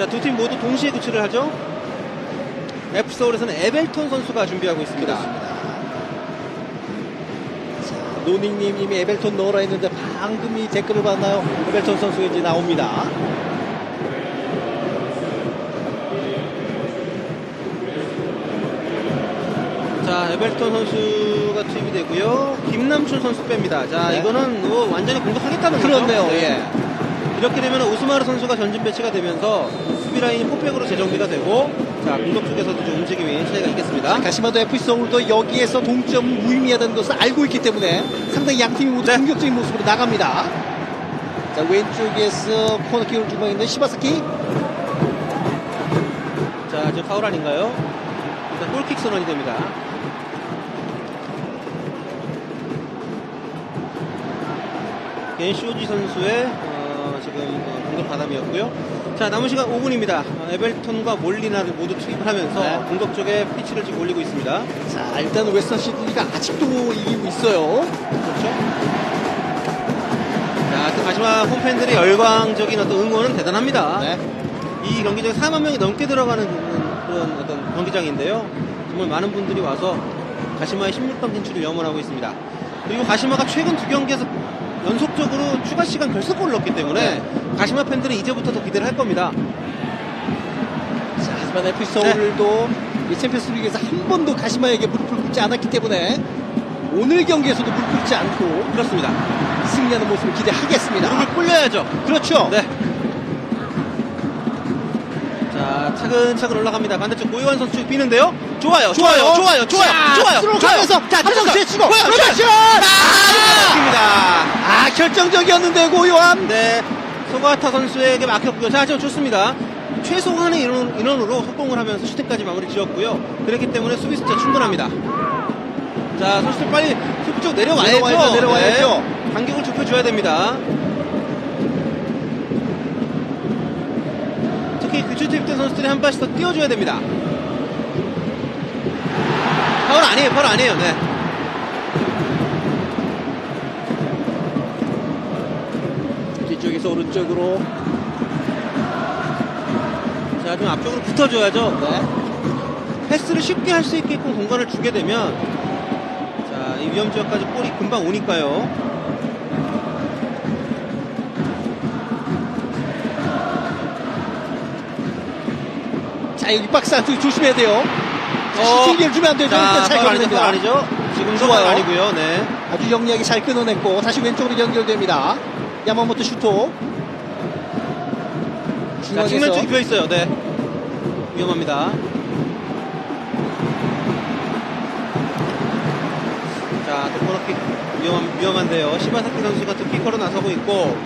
자, 두 팀 모두 동시에 교체를 하죠. F서울에서는 에벨톤 선수가 준비하고 있습니다. 노닝님 이미 에벨톤 넣으라 했는데 방금 이 댓글을 봤나요? 에벨톤 선수가 이제 나옵니다. 자, 에벨톤 선수가 투입이 되고요. 김남춘 선수 뺍니다. 자, 네. 이거는 뭐 완전히 공격하겠다는 거죠. 그렇네요. 네. 예. 이렇게 되면 오스마르 선수가 전진 배치가 되면서 수비 라인이 포백으로 재정비가 되고 자, 공격 쪽에서도 좀 움직임이 차이가 있겠습니다. 가시마도 FC 서울도 여기에서 동점 무의미하다는 것을 알고 있기 때문에 상당히 양 팀이 모두 네. 공격적인 모습으로 나갑니다. 자 왼쪽에서 코너킥을 주고 있는 시바사키 자, 지금 파울 아닌가요? 자, 골킥 선언이 됩니다. 겐쇼지 선수의 어, 지금 어, 공격 바람이었고요. 자, 남은 시간 5분입니다. 에벨톤과 몰리나를 모두 투입을 하면서 네. 공격 쪽에 피치를 지금 올리고 있습니다. 자 일단 웨스턴 시드니가 아직도 이기고 있어요. 그렇죠? 자, 또 가시마 홈팬들의 열광적인 어떤 응원은 대단합니다. 네. 이 경기장에 4만 명이 넘게 들어가는 그런 어떤 경기장인데요. 정말 많은 분들이 와서 가시마의 16강 진출을 염원하고 있습니다. 그리고 가시마가 최근 두 경기에서 연속적으로 추가 시간 결승골을 넣었기 때문에 가시마 팬들은 이제부터 더 기대를 할 겁니다. 자 하지만 FC 서울도 이 챔피언스 리그에서 한 번도 가시마에게 무릎을 꿇지 않았기 때문에 오늘 경기에서도 무릎 꿇지 않고 그렇습니다. 승리하는 모습을 기대하겠습니다. 무릎을 꿇려야죠. 그렇죠. 네. 자, 차근차근 올라갑니다. 반대쪽 고이완 선수 비는데요. 좋아요, 좋아요, 좋아요, 좋아요, 좋아요. 들어가면서 자, 한정 됐어요. 제치고 고이완, 그렇죠. 막힙니다. 아 결정적이었는데 고요함. 네, 소가타 선수에게 막혔고요. 자, 지금 좋습니다. 최소한의 인원, 인원으로 속공을 하면서 슈팅까지 마무리 지었고요. 그렇기 때문에 수비 숫자 충분합니다. 자, 선수들 빨리 수비 쪽 내려와야죠. 내려와야죠, 내려와야죠. 네, 간격을 좁혀줘야 됩니다. 특히 교체 투입된 선수들이 한 발씩 더 뛰어줘야 됩니다. 파울 아니에요, 파울 아니에요. 네. 뒤쪽에서 오른쪽으로 자, 좀 앞쪽으로 붙어줘야죠. 네. 패스를 쉽게 할 수 있게끔 공간을 주게 되면 자, 이 위험 지역까지 볼이 금방 오니까요. 자 여기 박스 안쪽에 조심해야 돼요. 자, 어. 슈팅기를 주면 안 되죠. 일단 자, 잘 파울 걸어냅니다. 아니죠. 지금 좋아요. 아니고요. 네. 아주 영리하게 잘 끊어냈고 다시 왼쪽으로 연결됩니다. 야마모토 슈토. 자, 측면 쪽이 비어 있어요. 네. 위험합니다. 자, 또 코너킥 위험한, 위험한데요. 시바사키 선수가 또 키커로 나서고 있고.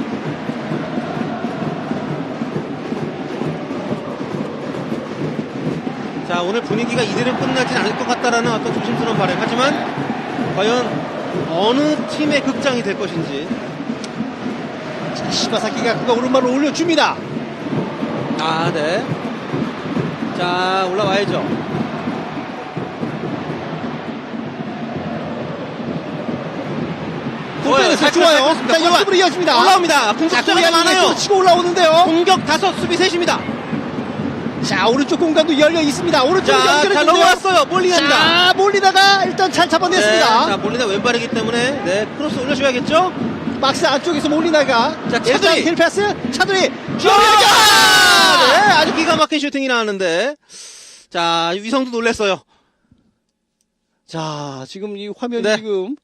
자, 오늘 분위기가 이대로 끝나진 않을 것 같다라는 어떤 조심스러운 바람. 하지만, 과연 어느 팀의 극장이 될 것인지. 자, 시바사키가 그가 오른발을 올려줍니다. 아, 네. 자, 올라와야죠. 골대에서 잘 좋아요. 자 골. 연습으로 이어집니다. 올라옵니다. 공격 고양이가 많아요. 치고 올라오는데요. 공격 다섯, 수비 셋입니다. 자 오른쪽 공간도 열려 있습니다. 잘 연결해주는데요. 넘어왔어요. 몰리납니다. 자 몰리다가 일단 잘 네, 잡아냈습니다. 자, 몰리나 왼발이기 때문에 네, 크로스 올려줘야겠죠? 박스 안쪽에서 몰리다가 자, 차두리. 힐 패스 차두리 아, 주영이가 네, 아주 기가 막힌 슈팅이 나왔는데. 자, 위성도 놀랬어요. 자 지금 이 화면이 네. 지금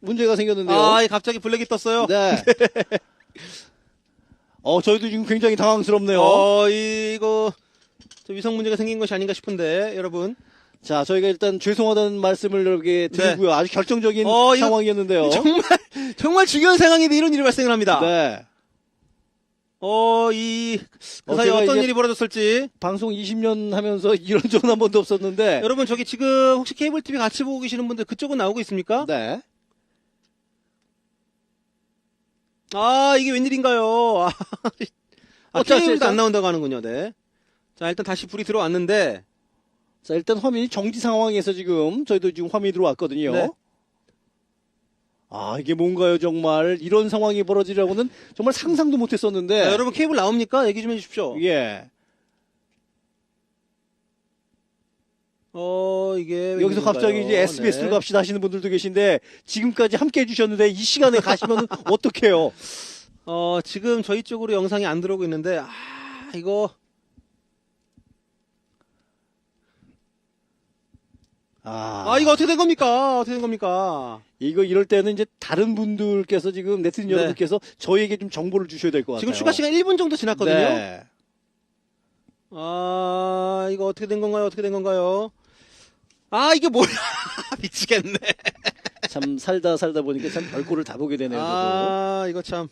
문제가 생겼는데요. 아, 이 갑자기 블랙이 떴어요. 네. 어 저희도 지금 굉장히 당황스럽네요. 어, 이거 저 위성 문제가 생긴 것이 아닌가 싶은데, 여러분. 자 저희가 일단 죄송하다는 말씀을 이렇게 드리고요. 아주 결정적인 네. 어, 상황이었는데요. 정말, 정말 중요한 상황인데 이런 일이 발생을 합니다. 네. 어, 이, 그 어, 사이에 제가 어떤 일이 벌어졌을지. 방송 20년 하면서 이런 적은 한 번도 없었는데. 여러분, 저기 지금 혹시 케이블 TV 같이 보고 계시는 분들 그쪽은 나오고 있습니까? 네. 아, 이게 웬일인가요? 아, 아 어, 자, 케이블도 일단- 안 나온다고 하는군요, 네. 자, 일단 다시 불이 들어왔는데, 자, 일단 화면이 정지 상황에서 지금, 저희도 지금 화면이 들어왔거든요. 네. 아, 이게 뭔가요, 정말. 이런 상황이 벌어지려고는 정말 상상도 못 했었는데. 아, 여러분, 케이블 나옵니까? 얘기 좀 해주십시오. 예. 어, 이게. 여기서 갑자기 이제 SBS로 네. 갑시다 하시는 분들도 계신데, 지금까지 함께 해주셨는데, 이 시간에 가시면 어떡해요? 어, 지금 저희 쪽으로 영상이 안 들어오고 있는데, 아, 이거. 아, 아, 이거 어떻게 된 겁니까? 어떻게 된 겁니까? 이거 이럴 때는 이제 다른 분들께서 지금 네티즌 네. 여러분께서 저희에게 좀 정보를 주셔야 될 것 같아요. 지금 추가 시간 1분 정도 지났거든요. 네. 아, 이거 어떻게 된 건가요? 어떻게 된 건가요? 아, 이게 뭐야? 미치겠네. 참 살다 살다 보니까 참 별꼴을 다 보게 되네요. 저도. 아, 이거 참.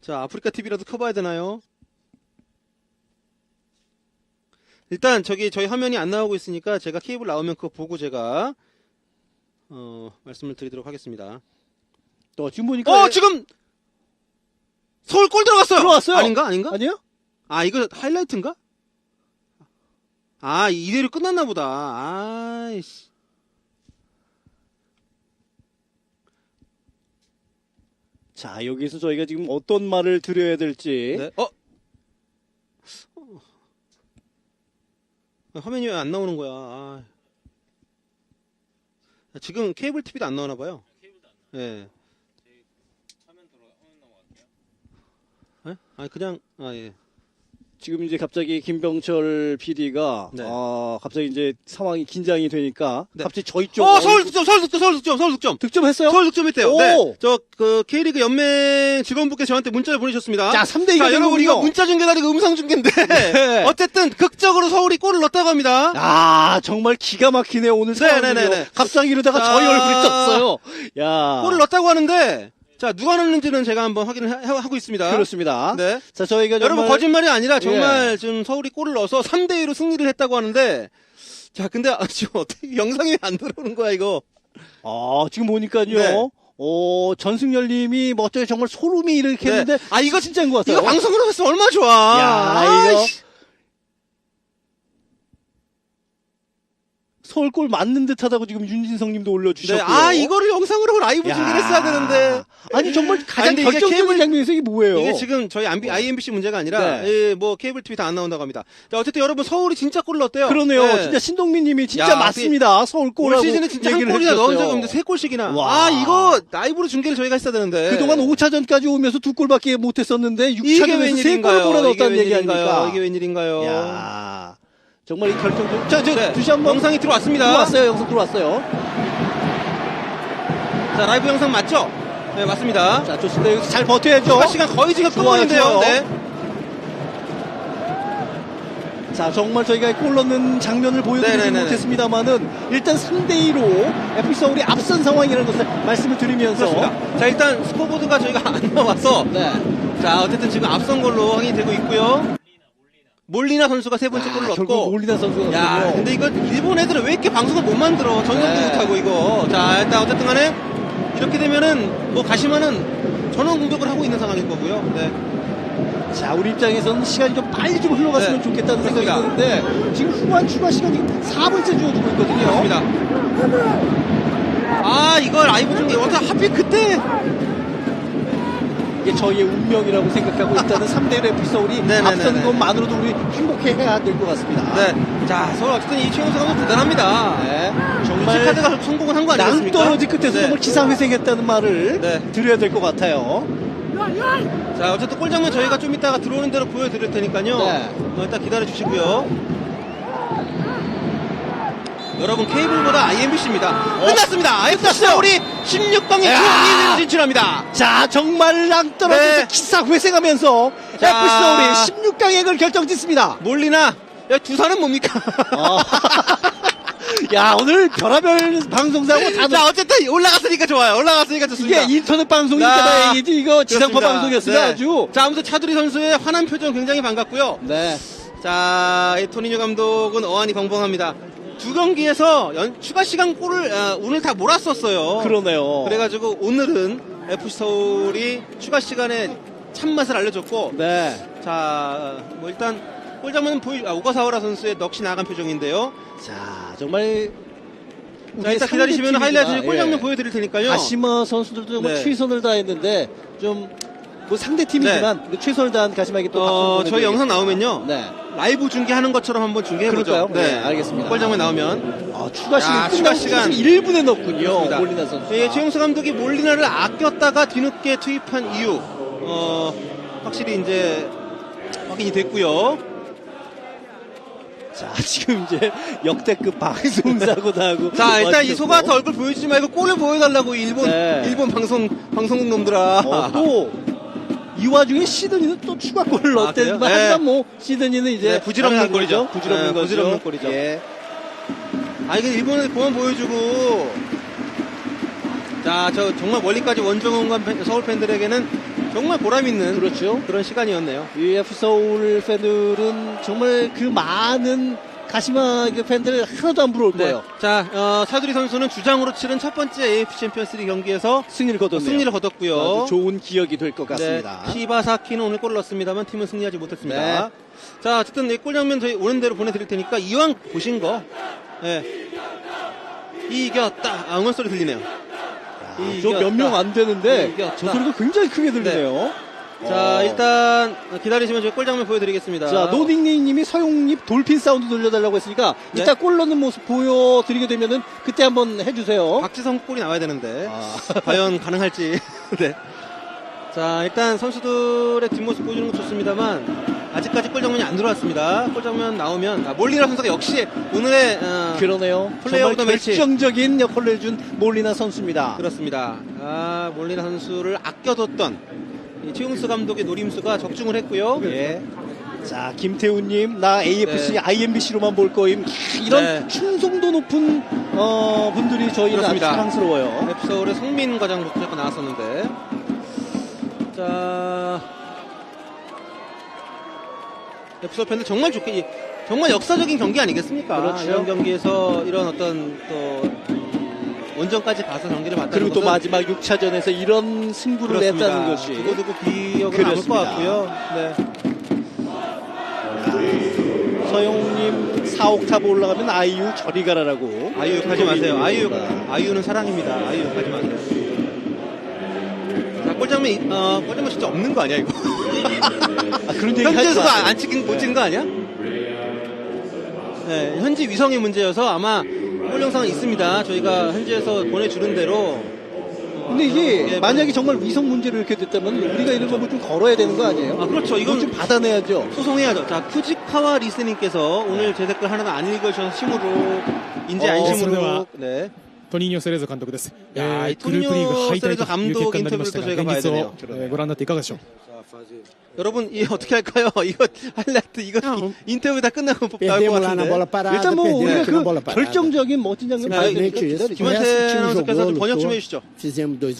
자, 아프리카 TV라도 켜봐야 되나요? 일단 저기 저희 화면이 안 나오고 있으니까 제가 케이블 나오면 그거 보고 제가 어, 말씀을 드리도록 하겠습니다. 또 지금 보니까 어, 지금 서울 골 들어갔어요. 들어왔어요. 아닌가? 아닌가? 아니요? 아, 이거 하이라이트인가? 아, 이대로 끝났나 보다. 아이씨. 자 여기서 저희가 지금 어떤 말을 드려야 될지 네. 어? 어. 화면이 왜 안 나오는 거야? 아. 지금 케이블 TV도 안 나오나 봐요. 예. 예? 아니 그냥 아 예. 지금 이제 갑자기 김병철 PD가 네. 아, 갑자기 이제 상황이 긴장이 되니까 네. 갑자기 저희 쪽 어 서울 득점 서울 득점 서울 득점 서울 득점 득점했어요? 서울 득점했대요. 오! 네. 저 그 K리그 연맹 직원분께 저한테 문자를 보내셨습니다. 자 3대 2가 자, 여러분 이거 문자 중계가 아니고 음성 중계인데 네. 어쨌든 극적으로 서울이 골을 넣었다고 합니다. 아 정말 기가 막히네 오늘 상황이요. 네네네네. 갑자기 이러다가 자. 저희 얼굴이 떴어요. 야 골을 넣었다고 하는데 자 누가 넣는지는 제가 한번 확인을 하- 하고 있습니다. 그렇습니다. 네. 자 저희가 여러분 정말 거짓말이 아니라 정말 예. 지금 서울이 골을 넣어서 3대 2로 승리를 했다고 하는데 자 근데 아, 지금 어떻게 영상이 왜안 들어오는 거야 이거? 아 지금 보니까요. 네. 어, 전승열님이 멋져요. 정말 소름이 이렇게 네. 했는데 아 이거 진짜인 것 같아요. 이거 방송으로 했으면 얼마나 좋아. 야, 아이씨. 서울골 맞는 듯하다고 지금 윤진성님도 네, 올려주셨고요. 아 이거를 영상으로 라이브 야. 중계를 했어야 되는데 아니 정말 가장 아니, 결정적인 케이블- 장면에서 이게 뭐예요? 이게 지금 저희 IMBC 문제가 아니라 네. 예, 뭐 케이블 TV 다 안 나온다고 합니다. 자 어쨌든 여러분 서울이 진짜 골을 넣었대요. 그러네요. 네. 진짜 신동민님이 진짜 야, 맞습니다. 올 서울골이라고 시즌에 진짜 한 골이나 넣은. 적이 없는데 세 골씩이나. 와. 아 이거 라이브로 중계를 저희가 했어야 되는데. 그동안 5차전까지 오면서 두 골밖에 못했었는데 이게 6차전에서 세 골을? 몰아넣었다는 이게 얘기? 아닙니까? 이게 웬일인가요? 야 정말 이 결정적. 자, 저 네. 두시 한번 영상이 들어왔습니다. 들어왔어요. 영상 들어왔어요. 자 라이브 영상 맞죠? 네 맞습니다. 자, 좋습니다. 여기서 잘 버텨야죠. 시간 거의 지금. 좋아요. 네. 자, 정말 저희가 골 넣는 장면을 보여드리지 네네네네. 못했습니다만은 일단 3대2로 FC 서울이 앞선 상황이라는 것을 말씀을 드리면서 그렇습니다. 자 일단 스코어보드가 저희가 안 나와서 네. 자 어쨌든 지금 앞선 걸로 확인이 되고 있고요. 몰리나 선수가 세 번째 골을 아, 넣었고. 몰리나 선수가 야, 넣었군요. 근데 이거 일본 애들은 왜 이렇게 방송을 못 만들어? 전성도 네. 못하고 이거. 자, 일단 어쨌든 간에 이렇게 되면은 뭐 가시마는 전원 공격을 하고 있는 상황일 거고요. 네. 자, 우리 입장에서는 시간이 좀 빨리 좀 흘러갔으면 네. 좋겠다는 생각이 그렇습니다. 드는데 지금 후반 추가 시간 지금 4분째 주어지고 있거든요. 그렇습니다. 아, 이걸 라이브 중계 어떻게 하필 그때 이게 저희의 운명이라고 생각하고 있다는 3대1 FC 서울이. 앞서는 것만으로도 우리 행복해해야 될 것 같습니다. 네. 자, 서울 어쨌든 이 최용수 감독 대단합니다. 네. 정말 카드가 성공을 한 거 아니겠습니까? 낭떠러지 끝에서 네. 정말 기사회생했다는 말을 네. 드려야 될 것 같아요. 자, 어쨌든 골 장면 저희가 좀 이따가 들어오는 대로 보여드릴 테니까요. 네. 어, 일단 기다려 주시고요. 여러분 케이블보다 IMBC입니다. 끝났습니다. FC 서울이 16강에 야. 2위로 진출합니다. 자, 정말 낭떠러지 네. 기사회생하면서 자. FC 서울이 16강행을 결정짓습니다. 몰리나 야, 두산은 뭡니까? 어. 야, 오늘 별하별 방송사고 다 자, 어쨌든 올라갔으니까 좋아요. 올라갔으니까 좋습니다. 이게 인터넷 방송이니까 자, 다행이지 이거 지상파 그렇습니다. 방송이었으면 네. 아주 자, 아무튼 차두리 선수의 환한 표정 굉장히 반갑고요. 네. 자, 이 토니뉴 감독은 어안이 벙벙합니다. 두 경기에서 연- 추가 시간 골을 아, 오늘 다 몰았었어요. 그러네요. 그래가지고 오늘은 FC 서울이 추가 시간에 참맛을 알려줬고 네. 자, 뭐 일단 골장면은 보이 아, 오가사와라 선수의 넋이 나간 표정인데요. 자, 정말 자, 일단 기다리시면 하이라이트 골 장면 예. 보여드릴 테니까요. 가시마 선수들도 네. 최선을 다했는데 좀 뭐 상대 팀이지만 그 최선을 다한 가시마에게 또 어, 저희 영상 나오면요. 네. 라이브 중계하는 것처럼 한번 중계해보죠. 그럴까요? 네, 알겠습니다. 골 장면 나오면. 아, 추가 시간 야, 추가 시간. 1분에 넣었군요. 그렇습니다. 몰리나 선수. 예, 최용수 감독이 몰리나를 아꼈다가 뒤늦게 투입한 이유, 어, 확실히 이제 확인이 됐고요. 자, 지금 이제 역대급 방송사고 나고. 자, 일단 이. 소가한테 얼굴 보여주지 말고 골을 보여달라고 일본, 네. 일본 방송, 방송국 놈들아. 어, 또, 이 와중에 시드니는 또 추가골을 아, 넣었대지만, 그래요? 하지만 네. 뭐, 시드니는 이제. 네, 부질없는 당연한 골이죠. 부질없는 네. 부질없는 골이죠. 예. 아, 이게 일본에서 그만 보여주고. 자, 저 정말 멀리까지 원정원과 팬- 서울 팬들에게는 정말 보람 있는 그렇죠. 그런 시간이었네요. UF 서울 팬들은 정말 그 많은 가시마 그 팬들 하나도 안 부러울 거예요. 자, 어, 사두리 선수는 주장으로 치른 첫 번째 AFC 챔피언스리그 경기에서 승리를 거뒀네요. 승리를 거뒀고요. 좋은 기억이 될 것 같습니다. 네, 시바사키는 오늘 골을 넣었습니다만 팀은 승리하지 못했습니다. 네. 자, 어쨌든 이골 장면 저희 오는 대로 보내드릴 테니까 이왕 보신 거, 예. 이겼다. 아, 응원 소리 들리네요. 저 몇 명 안 되는데 이겼다. 저 소리가 굉장히 크게 들리네요. 자, 어. 일단 기다리시면 저희 골 장면 보여드리겠습니다. 자, 노딩님이 서용립 돌핀 사운드 돌려달라고 했으니까 네. 이따 골 넣는 모습 보여드리게 되면은 그때 한번 해주세요. 박지성 골이 나와야 되는데 아. 과연 가능할지. 네. 자, 일단 선수들의 뒷모습 보여주는 건 좋습니다만 아직까지 골 장면이 안 들어왔습니다. 골 장면 나오면 아, 몰리라 선수가 역시 오늘의 어, 그러네요. 플레이 오브 더 정말 매치. 결정적인 역할을 해준 몰리나 선수입니다. 그렇습니다. 아, 몰리라 선수를 아껴뒀던 이 최용수 감독의 노림수가 적중을 했고요. 예. 자, 김태훈님, 나 AFC, 네. IMBC로만 볼 거임. 이런 네. 충성도 높은 어, 분들이 저희는 아주. 사랑스러워요. 앱 서울의 성민 과장부터 잠깐 나왔었는데. 자. 앱 서울 팬들 정말 좋게, 이- 정말 역사적인 경기 아니겠습니까? 그렇죠. 이런 경기에서 이런 어떤 또 원정까지 가서 경기를 봤다는 그리고 또 마지막 6차전에서 이런 승부를 그렇습니다. 냈다는 것이 두고두고 기억에 남을 것. 같고요. 네. 서용님 4옥탑 올라가면 아이유 저리 가라라고. 아이유 욕하지 마세요. 아이유. 아이유는 사랑입니다. 아이유 욕하지 마세요. 자, 골장면, 어, 골장면 진짜 없는 거 아니야, 이거? 아, 그런 얘기 현지에서도. 안 찍힌, 못 찍은 거 아니야? 네, 현지 위성의 문제여서 아마 골 영상은 있습니다. 저희가 현지에서 보내주는 대로. 근데 이게 예, 만약에 정말 위성 문제로 이렇게 됐다면 우리가 이런 거 좀 걸어야 되는 거 아니에요? 아, 그렇죠. 이건 이건 좀 받아내야죠. 소송해야죠. 자, 푸지카와 리스님께서 오늘 제 댓글 하나도 안 읽어주셔서 심으로, 인지 어, 안심으로. 네. トニーニョ・セレーゾ監督です。いやーえーグループリーグ敗退という結果になりましたが、トニーニョセレーゾ監督インタビューと저희가봐야 現実 되네요 を、えーご覧になっていかがでしょう 여러분 이 어떻게 할까요? 이거 할라트 이거 이- 인터뷰 다 끝나고 나올 것 하는데 일단 뭐 우리가 네. 그 결정적인 멋진 장면 아, 네, 그렇죠. 김한태 아나운서께서 번역 좀 해주시죠.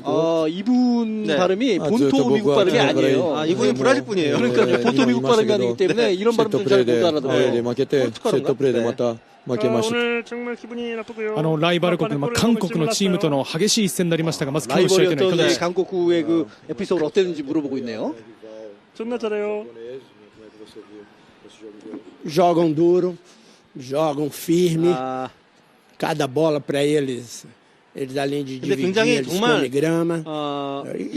어, 이분 네. 발음이 본토 저 미국 발음이 아니에요. 아, 이분은 브라질 분이에요. 그러니까 네, 본토 미국 발음이 아니기 때문에 이런 발음도 잘못 알아들어요. 마케테, 세토 어떡하는가? 프레 네. 맞다. 마케 마 아, 시オ 오늘 정말 기분이 나쁘고요. あのライバル国の、まあ、韓国のチームとの激しい一戦になりましたが、まず今日の試合というのはいか 라이벌이었던 がで이 すか。 강국구의 에피소드 어땠는지 물어보고 있네요. Jogam duro, jogam firme. Cada bola para eles eles além de dividir, eles comem.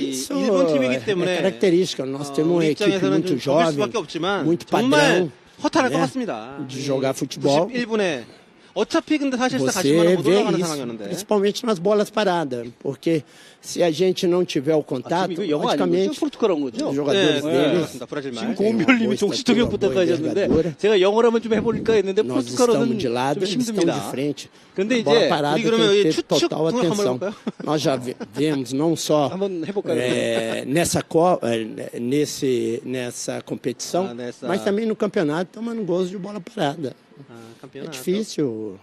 Isso é característica. Nós temos uma equipe muito jovem, muito padrão né, de jogar futebol. 91분에 어차피 근데 사실상 Você 가시마는 못 vê 올라가는 isso, 상황이었는데 principalmente nas bolas paradas, porque se a gente não tiver o 아, contato, 지금 이거 영어 아니죠? logicamente 포르투갈 온 거죠? os 네, jogadores 네, deles 그렇습니다. 브라질 말. 지금 네, 고은별님이 뭐 정치통역 estatura, 부탁하셨는데 envergadura. 제가 영어라면 좀 해볼까 했는데 nós 포르투갈어는 estamos de lado, 좀 eles estão de 힘듭니다. frente. 근데 A bola 이제 parada 우리 그러면 tem 이 que ter 추측 total 한번 atenção. 해볼까요? Nós já ve- vemos não só 한번 해볼까요? é, nessa, co- é, nesse, nessa competição, Ah, nessa- mas também no campeonato tomando gols de bola parada. 아, É 캄피오나토. difícil.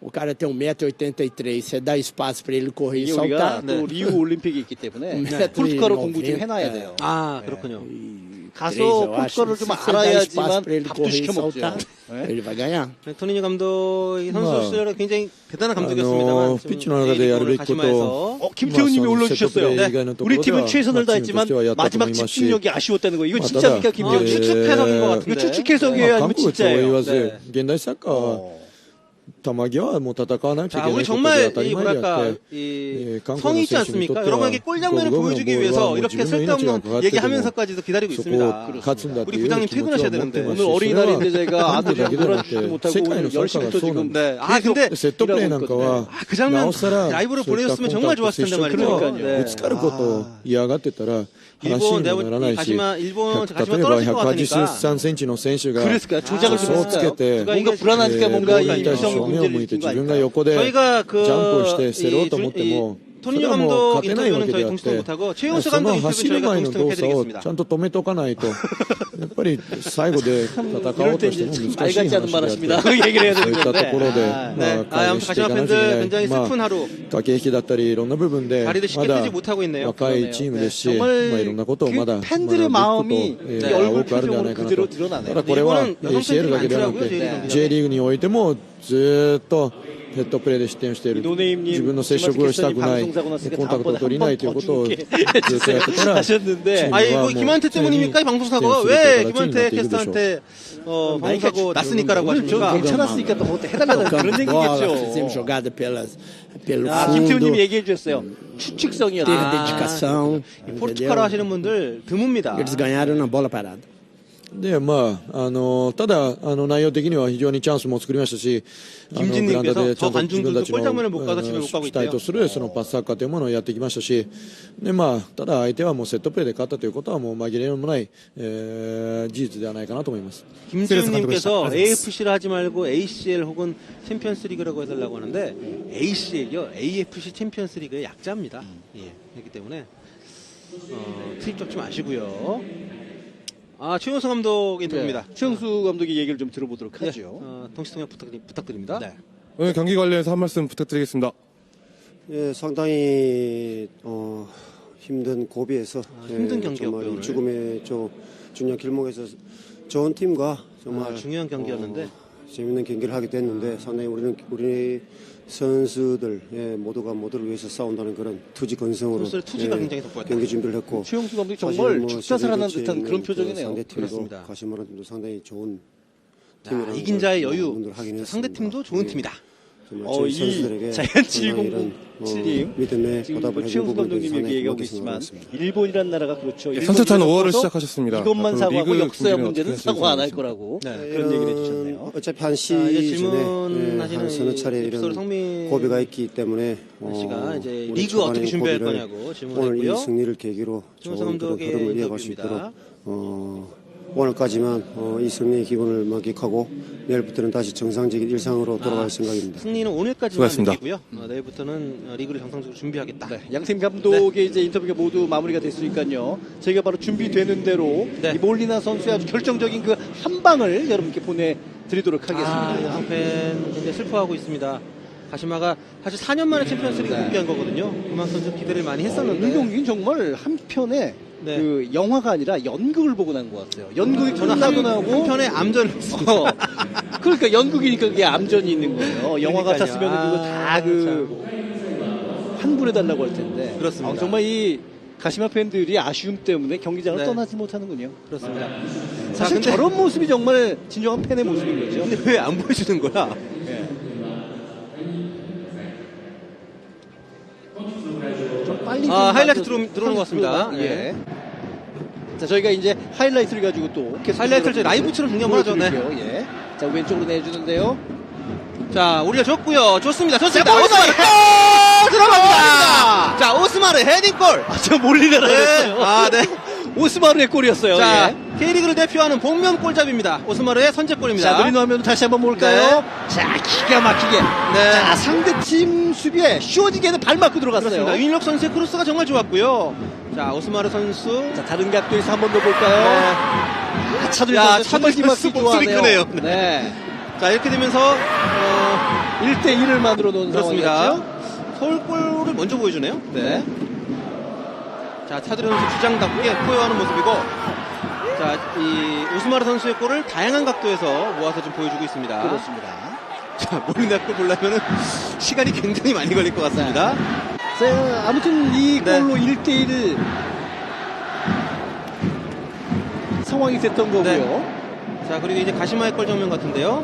O cara tem 1,83m, você dá espaço para ele correr e 이게 우리가 saltar. 또 리우 올림픽이 있기 때문에 네. 포르투갈어 공부 좀 90, 해놔야 네. 돼요. 아, 그렇군요. 가서 국가를 좀 알아야지만 밥도 시켜 먹죠. El bagaya. 토니니 감독이 선수 뭐. 시절에 굉장히 대단한 감독이었습니다만 아, 뭐, 좀 삐쭈나가 내 야를 입고 또 어, 김태훈님이 올려주셨어요. 네. 우리 팀은 최선을 다했지만 마지막 집중력이 아쉬웠다는 거. 이거 진짜 그러니까 김태훈 아, 예. 추측 해석인 것 같은데. 그 이거 추측 해석이에요, 아니면 네. 진짜예요? 네. 네. 옛날 싹가. 어. 담마기와 못하다가나 자, 우리 정말 이 뭐랄까 이 성이 있지 않습니까? 여러분에게 꼴 장면을 보여주기 위해서 이렇게 쓸데없는 얘기하면서까지도 기다리고 있습니다. 우리 부장님 퇴근하셔야 되는데 오늘 어린이날인데 제가 아들이랑 놀아주지도 못하고 오늘 10시부터 지금 네. 아 근데 아그 장면 라이브로 보내줬으면 정말 좋았을 텐데 말이죠. 그러니까요. 네. 아... 話にもならないし、例えば183センチの選手が、そうをつけて、ボールに対して正面を向いて自分が横でジャンプをして競ろうと思っても、 토니 감독 인터뷰는 저희 동시통 못하고 최용수 감독 인터뷰 저희가 동시통 해드리겠습니 다. ちゃんと止めとかないと。やっぱり最後で戦おうとしても難しいであっそういったところでまあ駆け引きだったりいろんな部分でまだ若いチームですしまあいろんなことをまだ팬들의 마음이 얼굴 표정으로 그대로 드러나네 요. ただこれは ACL だけではなくて J リーグにおいてもずっとヘッドプレーで失点している 노네임님 自分の接触をしたくない 방송사고 コ 났으니까 ンタクトを取りないということをずっ 한번더 とやってたら 하셨는데 チーム 아, 이거 はもう 김한태 常に 때문입니까? 이 방송사고가 失点するという 왜 形にな 김한태 っていくでしょう 캐스터한테 어, 방송사고 났으니까라고 오늘 좀 하십니까? 괜찮았으니까 또 뭐 해달라는 그런 Campo de bola, fizemos 얘기겠죠. jogada pelas, pelo 아, fundo, 김태훈님이 얘기해 주셨어요. 추측성이었다. teve 아, dedicação, 이 entendeu? 포르투갈어 하시는 분들 드뭅니다. Eles ganharam na bola parada. で、まあ、あの、ただ、あの、内容的には非常にチャンスも作りましたし、あの、 김진님께서 グラウンドでちゃんと 저 自分たちの 관중들도 골장면을 못 가서 あの 집에 못 가고 主体とするそのパスサッカーというものをやってきましたし、で、まあ、ただ相手はもうセットプレーで勝ったということはもう紛れもない、えー事実ではないかなと思います。 김지훈님께서 AFC를 하지 말고 ACL 혹은 챔피언스리그라고 해달라고 하는데 ACL이요 AFC 챔피언스리그의 약자입니다. 예, 그렇기 때문에 어, 트립 잡지 마시고요. 아 최용수 감독 인터뷰입니다. 네. 최영수 감독의 얘기를 좀 들어보도록 네, 하죠. 어, 동시통역 부탁드리, 부탁드립니다. 네. 오늘 경기 관련해서 한 말씀 부탁드리겠습니다. 예, 상당히 어, 힘든 고비에서 아, 힘든 예, 경기였고요, 정말 이. 죽음의 저 중요한 길목에서 좋은 팀과 정말 아, 중요한 경기였는데. 어, 재밌는 경기를 하게 됐는데 상당히 우리는 우리 선수들 예, 모두가 모두를 위해서 싸운다는 그런 투지 건성으로 투지가 굉장히 돋보였다. 경기 준비를 했고 최용수 감독이 정말 뭐 축사살하는 세계 듯한 그런 있는 표정이네요. 상대 팀도. 가시마라 팀도 상당히 좋은 자, 이긴 걸 자의 뭐 여유. 상대 팀도 좋은 예. 팀이다. 어, 이 자이언 어, 727님 믿음의 지금 보답을 뭐 부분들이 감독님이 상당히 얘기하고 있지만. 일본이란 나라가 그렇죠. 선수찬 일본이 5월을 없어서 시작하셨습니다. 이것만 사고하고 준비는 문제는 사고 안 할. 거라고 네. 그런 얘기를 해주셨네요. 어차피 한 시즌에 질문하시는 한 서너 차례 이 이런 성민 고비가 있기 때문에 어, 씨가 이제 리그 어떻게 준비할 거냐고 질문을 오늘 이. 승리를 계기로 좋은 그런 흐름을 이어갈 수. 있도록 어, 오늘까지만 어, 이 승리의 기분을 만끽하고 내일부터는 다시 정상적인 일상으로 돌아갈 아, 생각입니다. 승리는 오늘까지만. 느끼고요. 어, 내일부터는 어, 리그를 정상적으로 준비하겠다. 네, 양팀 감독의 이제 인터뷰가 모두 마무리가 됐으니까요. 저희가 바로 준비되는 대로 네. 이 몰리나 선수의 아주 결정적인 그 한 방을 여러분께 보내드리도록 하겠습니다. 아, 여성팬 굉장히 슬퍼하고 있습니다. 가시마가 사실 4년 만에 챔피언스리그 네. 복귀한 거거든요. 그만큼 좀 기대를 많이 오늘 했었는데 경기는 정말 한 편의 네. 그 영화가 아니라 연극을 보고 난 것 같아요. 연극이 끝나고 한, 나고 한편의 암전을 했습니다. 어, 그러니까 연극이니까 그게 암전이 있는 거예요. 영화. 같았으면 그거 아, 다그 환불해 달라고 할 텐데. 그렇습니다. 아, 정말 이 가시마 팬들이 아쉬움 때문에 경기장을 네. 떠나지 못하는군요. 그렇습니다. 자, 사실 근데, 저런 모습이 정말 진정한 팬의 모습인 거죠. 근데 왜 안 보여주는 거야? 좀 빨리 아, 좀 하이라이트 들어오- 들어오는 것 같습니다. 네. 예. 자, 저희가 이제 하이라이트를 가지고 또 하이라이트를 저희 라이브처럼 중계한번 하죠. 네. 예. 자, 왼쪽으로 내주는데요. 자, 우리가 줬고요. 좋습니다. 좋습니다. 오스마르 골! 들어갑니다. 자, 오스마르 헤딩골. 아, 저 몰리나라 네. 그랬어요. 아, 네. 오스마르의 골이었어요. 자, 예. K리그를 대표하는 복면 골잡입니다. 오스마르의 선제골입니다. 자, 느린 화면 다시 한번 볼까요? 자, 기가 막히게. 네. 자, 상대팀 수비에 쇼지게는 발 맞고 들어갔어요. 그렇습니다. 윈록 선수의 크로스가 정말 좋았고요. 자, 오스마르 선수. 자, 다른 각도에서 한 번 더 볼까요? 아, 차두리 야, 선수 기막히게 목소리. 크네요. 네. 자, 이렇게 되면서, 어, 1대 1을 만들어 놓은 그렇습니다. 상황이었죠. 서울골을 먼저 보여주네요. 네. 자, 차두리 선수 주장답게 포효하는 모습이고, 자, 이 오스마르 선수의 골을 다양한 각도에서 모아서 좀 보여주고 있습니다. 그렇습니다. 자, 몰리나 골 보려면은 시간이 굉장히 많이 걸릴 것 같습니다. 자, 아무튼 이 네. 골로 1대1 상황이 됐던 거고요. 자, 그리고 이제 가시마의 골 장면 같은데요.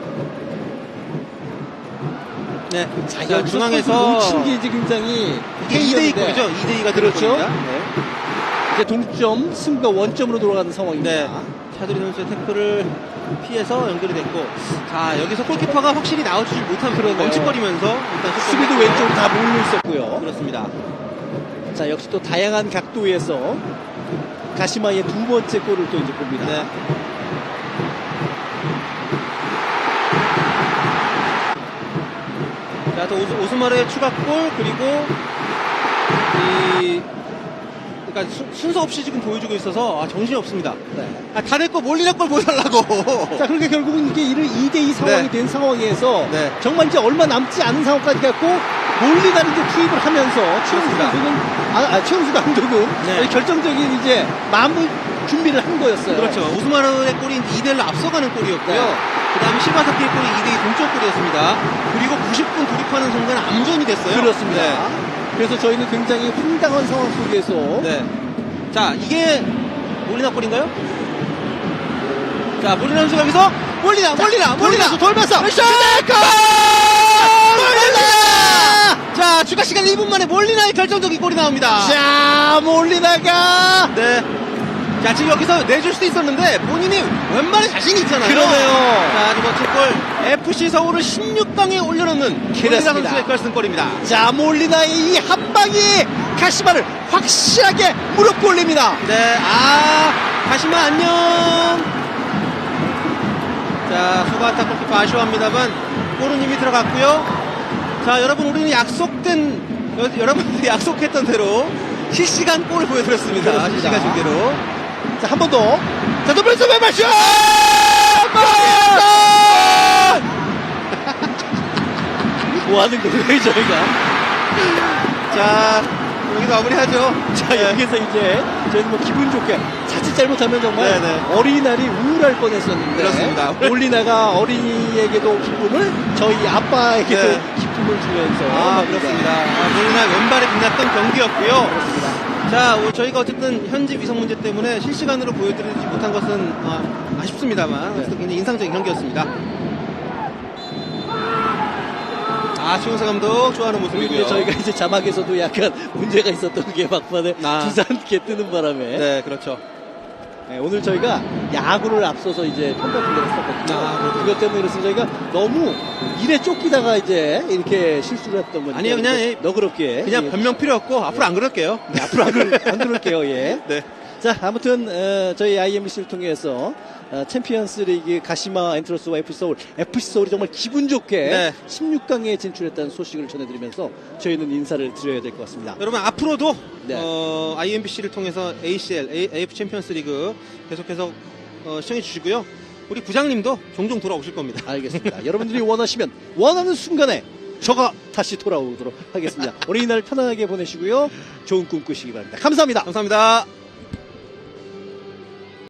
네. 자, 자, 여기서 중앙에서 놓친 게 이제 굉장히 2대2 회의였는데. 골이죠. 2대2가 그렇죠. 네. 이제 동점, 승부가 원점으로 돌아가는 상황입니다. 네. 차두리 선수의 태클을 피해서 연결이 됐고, 자, 여기서 골키퍼가 확실히 나와주질 못한 그러네요. 멈칫거리면서 일단 슛 수비도 왼쪽으로 다 몰려 있었고요. 그렇습니다. 자, 역시 또 다양한 각도에서 가시마의 두 번째 골을 또 이제 봅니다. 네. 자, 또 오스, 오스마르의 추가골 그리고 이 그러니까 수- 순서 없이 지금 보여주고 있어서 아, 정신이 없습니다. 네. 아, 다 됐고 몰리는 걸 보여달라고. 자, 그러니까 결국은 이게 2대2 상황이 네. 된 상황에서 네. 정말 이제 얼마 남지 않은 상황까지 갔고 몰리나를 이제 투입을 하면서 그렇습니다. 선수는 아, 아, 최용수 감독은 네. 결정적인 이제 마무리 준비를 한 거였어요. 그렇죠. 오스마르의 골이 이제 2대1로 앞서가는 골이었고요. 네. 그 다음에 시바사키의 골이 2대2 동점 골이었습니다. 그리고 90분 돌입하는 순간 암전이 됐어요. 그렇습니다. 네. 그래서 저희는 굉장히 황당한 상황 속에서 네. 자, 이게 몰리나 골인가요? 자, 몰리나 선수가 여기서 몰리나, 몰리나, 몰리나! 돌면서 슛! 골! 몰리나! 자, 추가 시간 1분 만에 몰리나의 결정적인 골이 나옵니다. 자 몰리나가 네. 자, 지금 여기서 내줄 수도 있었는데 본인이 웬만해 자신이 있잖아요. 그러네요. 자, 아주 멋진 골. FC 서울을 16강에 올려놓는 몰리나. 선수의 결승골입니다. 자 몰리나의 이 한 방이 가시마를 확실하게 무릎 꿇립니다. 네, 아, 가시마 안녕. 자, 수바타 골키퍼 아쉬워합니다만, 골은 이미 들어갔고요. 자, 여러분, 우리는 약속된, 여, 여러분들이 약속했던 대로 실시간 골을 보여드렸습니다. 그렇습니다. 실시간 중계로. 자 한 번 더. 자 더블스 왼발 슛! 뭐 하는 거예요 저희가? 자, 여기서 마무리하죠. 자 여기서 이제 저희는 뭐 기분 좋게 자칫 잘못하면 정말 네네. 어린이날이 우울할 뻔했었는데 그렇습니다. 올리나가 어린이에게도 기쁨을 저희 아빠에게도 네. 기쁨을 주면서 아. 그렇습니다. 아, 몰리나 왼발에 빛났던 경기였고요. 그렇습니다. 자, 어, 저희가 어쨌든 현지 위성 문제 때문에 실시간으로 보여드리지 못한 것은 아, 아쉽습니다만 네. 굉장히 인상적인 경기였습니다. 아, 최용사 감독 좋아하는 모습이고요. 저희가 이제 자막에서도 약간 문제가 있었던 게 막판에 아. 두산 개 뜨는 바람에 네, 그렇죠. 네, 오늘 저희가 야구를 앞서서 이제 턴더 플레이를 했었거든요. 아. 그것 때문에 그래서 저희가 너무 일에 쫓기다가 이제 이렇게 실수를 했던 건데. 아니요, 그냥 이- 너그럽게. 그냥 예. 변명 필요 없고 앞으로 안 그럴게요. 네, 앞으로 안, 그럴, 안 그럴게요, 예. 네. 자, 아무튼, 어, 저희 IMBC를 통해서 어, 챔피언스 리그 가시마 엔트로스와 FC 서울, FC 서울이 정말 기분 좋게 네. 16강에 진출했다는 소식을 전해드리면서 저희는 인사를 드려야 될 것 같습니다. 여러분 앞으로도 네. 어, IMBC를 통해서 ACL, A, AF 챔피언스 리그 계속해서 어, 시청해 주시고요. 우리 부장님도 종종 돌아오실 겁니다. 알겠습니다. 여러분들이 원하시면 원하는 순간에 저가 다시 돌아오도록 하겠습니다. 어린이날 편안하게 보내시고요. 좋은 꿈 꾸시기 바랍니다. 감사합니다. 감사합니다.